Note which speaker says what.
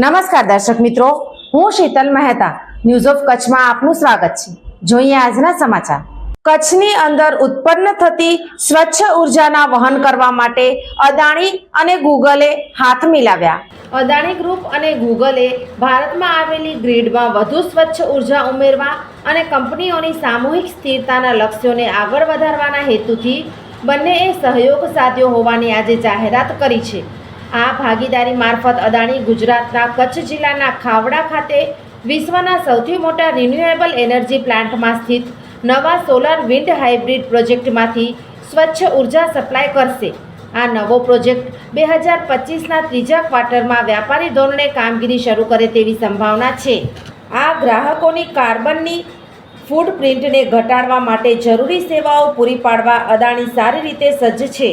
Speaker 1: નમસ્કાર દર્શક મિત્રો, હું શીતલ મહેતા. ન્યૂઝ ઓફ કચ્છમાં આપનું સ્વાગત છે. જોઈએ આજના સમાચાર. કચ્છની અંદર ઉત્પન્ન થતી સ્વચ્છ ઉર્જાના વહન કરવા માટે અદાણી અને ગૂગલે હાથ મિલાવ્યા. અદાણી ગ્રુપ અને ગૂગલે ભારતમાં આવેલી ગ્રીડમાં વધુ સ્વચ્છ ઊર્જા ઉમેરવા અને કંપનીઓની સામૂહિક સ્થિરતાના લક્ષ્યોને આગળ વધારવાના હેતુથી બંનેએ સહયોગ સાધ્યો હોવાની આજે જાહેરાત કરી છે. આ ભાગીદારી મારફત અદાણી ગુજરાતના કચ્છ જિલ્લાના ખાવડા ખાતે વિશ્વના સૌથી મોટા રિન્યુએબલ એનર્જી પ્લાન્ટમાં સ્થિત નવા સોલાર વિન્ડ હાઇબ્રિડ પ્રોજેક્ટમાંથી સ્વચ્છ ઊર્જા સપ્લાય કરશે. આ નવો પ્રોજેક્ટ બે હજાર પચીસના ત્રીજા ક્વાર્ટરમાં વ્યાપારી ધોરણે કામગીરી શરૂ કરે તેવી સંભાવના છે. આ ગ્રાહકોની કાર્બનની ફૂટપ્રિન્ટને ઘટાડવા માટે જરૂરી સેવાઓ પૂરી પાડવા અદાણી સારી રીતે સજ્જ છે.